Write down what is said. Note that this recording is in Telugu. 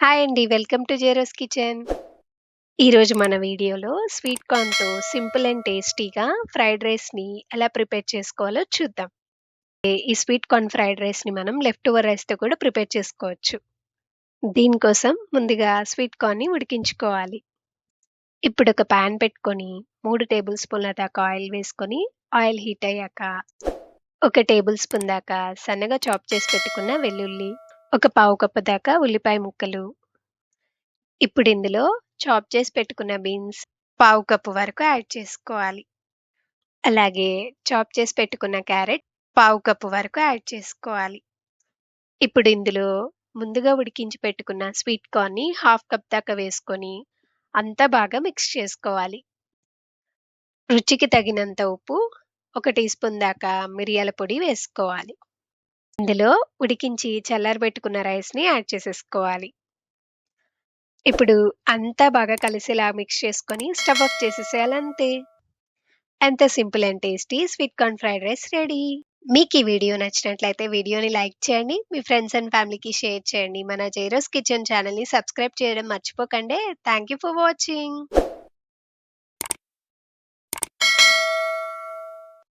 హాయ్ అండి. వెల్కమ్ టు జేరోస్ కిచెన్. ఈరోజు మన వీడియోలో స్వీట్ కార్న్‌తో సింపుల్ అండ్ టేస్టీగా ఫ్రైడ్ రైస్‌ని ఎలా ప్రిపేర్ చేసుకోవాలో చూద్దాం. ఈ స్వీట్ కార్న్ ఫ్రైడ్ రైస్‌ని మనం లెఫ్ట్ ఓవర్ రైస్‌తో కూడా ప్రిపేర్ చేసుకోవచ్చు. దీనికోసం ముందుగా స్వీట్ కార్న్‌ని ఉడికించుకోవాలి. ఇప్పుడు ఒక పాన్ పెట్టుకొని మూడు టేబుల్ స్పూన్ల దాకా ఆయిల్ వేసుకొని ఆయిల్ హీట్ అయ్యాక ఒక టేబుల్ స్పూన్ దాకా సన్నగా చాప్ చేసి పెట్టుకున్న వెల్లుల్లి, ఒక పావు కప్పు దాకా ఉల్లిపాయ ముక్కలు. ఇప్పుడు ఇందులో చాప్ చేసి పెట్టుకున్న బీన్స్ పావు కప్పు వరకు యాడ్ చేసుకోవాలి. అలాగే చాప్ చేసి పెట్టుకున్న క్యారెట్ పావు కప్పు వరకు యాడ్ చేసుకోవాలి. ఇప్పుడు ఇందులో ముందుగా ఉడికించి పెట్టుకున్న స్వీట్ కార్న్‌ని హాఫ్ కప్ దాకా వేసుకొని అంతా బాగా మిక్స్ చేసుకోవాలి. రుచికి తగినంత ఉప్పు, ఒక టీ స్పూన్ దాకా మిరియాల పొడి వేసుకోవాలి. ఇందులో ఉడికించి చల్లారబెట్టుకున్న రైస్‌ని యాడ్ చేసేసుకోవాలి. ఇప్పుడు అంతా బాగా కలిసేలా మిక్స్ చేసుకొని స్టవ్ ఆఫ్ చేసేసేయాలి అంతే. ఎంత simple and tasty sweet corn fried rice ready. మీకు ఈ వీడియో నచ్చినట్లయితే వీడియోని లైక్ చేయండి. మీ ఫ్రెండ్స్ అండ్ ఫ్యామిలీకి షేర్ చేయండి. మన జైరోస్ కిచెన్ ఛానల్ని సబ్స్క్రైబ్ చేయడం మర్చిపోకండి. Thank you for watching.